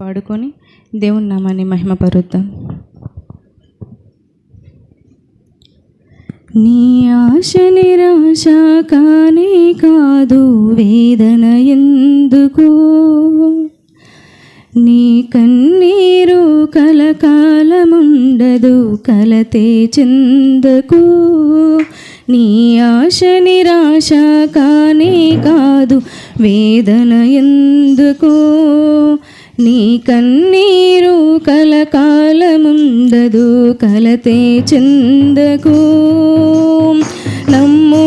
పాడుకొని దేవుని నామాన్ని మహిమపరుద్దాం. నీ ఆశ నిరాశ కానే కాదు వేదన ఎందుకు? నీ కన్నీరు కలకాలముండదు కలతే చెందకు? నీ ఆశ నిరాశ కానే కాదు వేదన ఎందుకు? నీ కన్నీరు కలకాలముండదు కలతే చెందకు. నమ్ము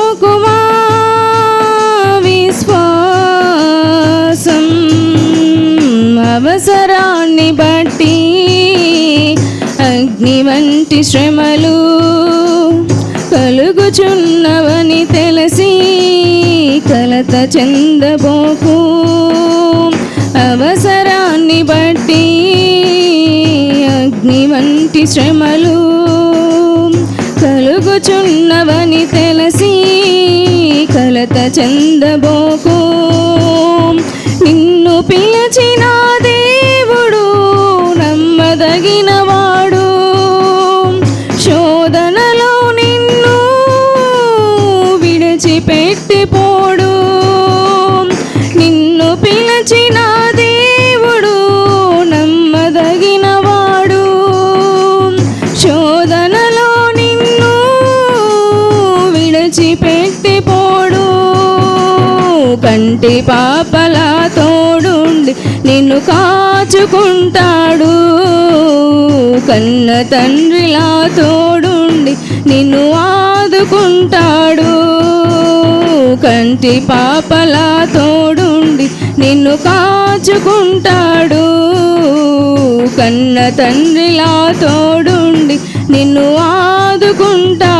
వీడబోకుమా విశ్వాసం అవసరాన్ని బట్టి అగ్ని వంటి శ్రమలు కలుగుచున్నవని తెలిసి కలత చెందబోకు అవసరాన్ని బట్టి అగ్ని వంటి శ్రమలు కలుగుచున్నవని తెలిసి కలత చెందబోకు. నిన్ను పిలిచిన దేవుడు నమ్మదగినవాడు శోధనలో నిన్ను విడిచిపెట్టిపోడు విడిచిపెట్టిపోడు కంటి పాపలా తోడుండి నిన్ను కాచుకుంటాడు. కన్న తండ్రిలా తోడుండి నిన్ను ఆదుకుంటాడు. కంటి పాపలా తోడుండి నిన్ను కాచుకుంటాడు. కన్న తండ్రిలా తోడుండి నిన్ను ఆదుకుంటాడు.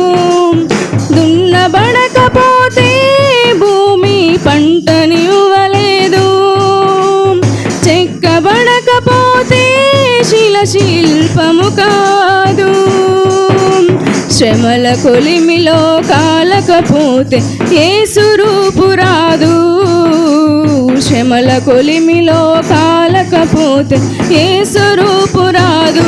పంటనివ్వలేదు చెక్కబడకపోతే శిల శిల్పము కాదు. శ్రమల కొలిమిలో కాలకపోతే ఏ సురూపు రాదు. శ్రమల కొలిమిలో కాలకపోతే ఏ స్వరూపు రాదు.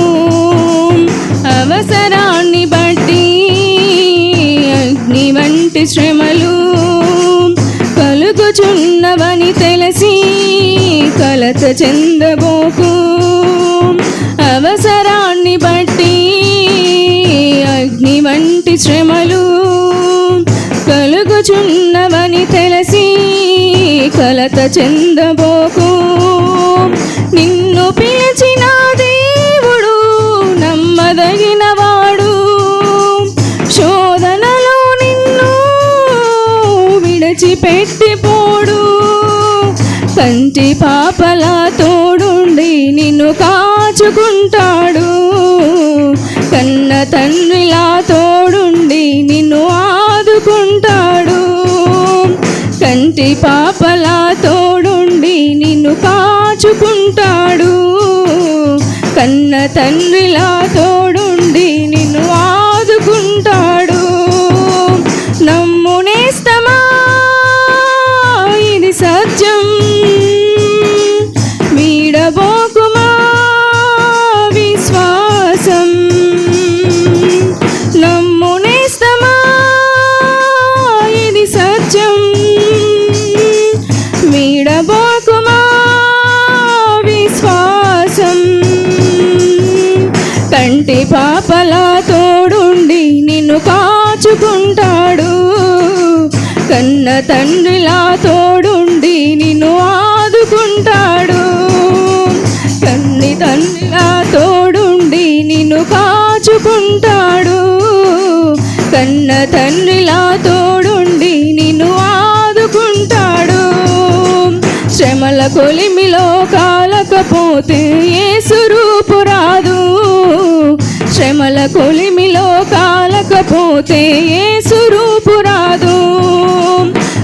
కలత చెందబోకు. అవసరాన్ని బట్టి అగ్ని వంటి శ్రమలు కలుగుచున్నవని తెలిసి కలత చెందబోకు. నిన్ను పిలిచిన దేవుడు నమ్మదగినవాడు శోధనలో నిన్ను విడిచిపెట్టిపోడు కంటి పాపల తోడుండి నిన్ను కాచుకుంటాడు. కన్న తండ్రిలా తోడుండి నిన్ను ఆదుకుంటాడు. కంటి పాపల తోడుండి నిన్ను కాచుకుంటాడు. కన్న తండ్రిలా తోడు తండ్రిలా తోడుండి నిన్ను ఆదుకుంటాడు. తండ్రి తండ్రిలా తోడుండి నిన్ను కాచుకుంటాడు. కన్న తండ్రిలా తోడుండి నిన్ను ఆదుకుంటాడు. శ్రమల కొలిమిలో కాలకపోతే ఏ సురూపు రాదు. శ్రమల కొలిమిలో కాలకపోతే ఏ సురూపు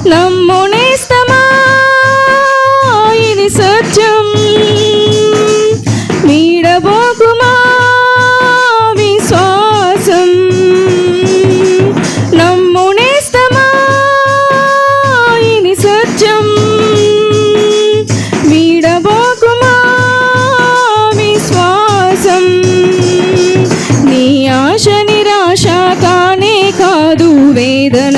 నమ్మునేస్తమా? ఇది సత్యం. మీడబోకుమా విశ్వాసం? నమ్మునేస్తమా? ఇది సత్యం. వీడబోకుమా విశ్వాసం? నీ ఆశ నిరాశ కానే కాదు వేదన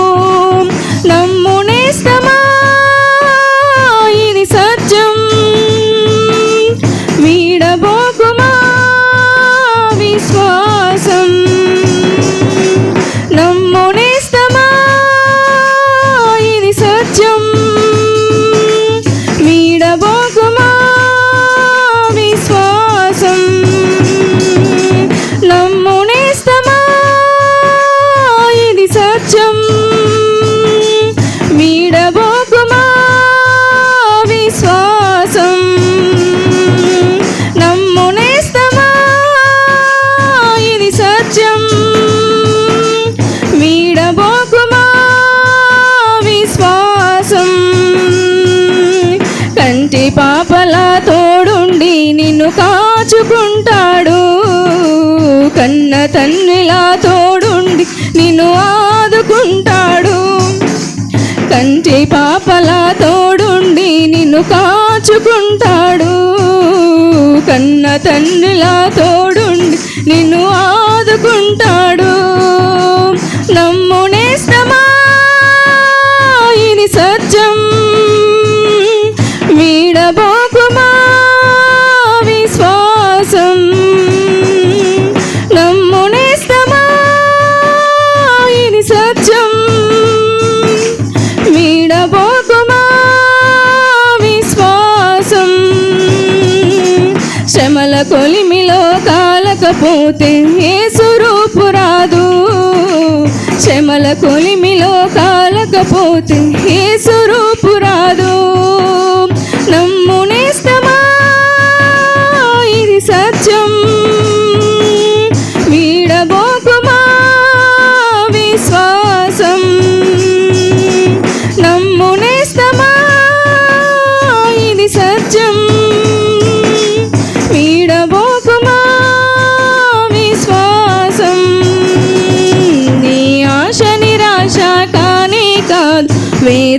Cause కంటి పాపలా తోడుండి నిన్ను కాచుకుంటాడు. కన్న తన్నిలా తోడుండి నిన్ను ఆదుకుంటాడు. కంటి పాపలా తోడుండి నిన్ను కాచుకుంటాడు. కన్న తండ్రిలా తోడుండి నిన్ను ఆదుకుంటాడు. కాలకపోతే ఏ సురూపు రాదు. శ్రమల కొలిమిలో కాలకపోతే ఏ స్వరూపు రాదు. నమ్మ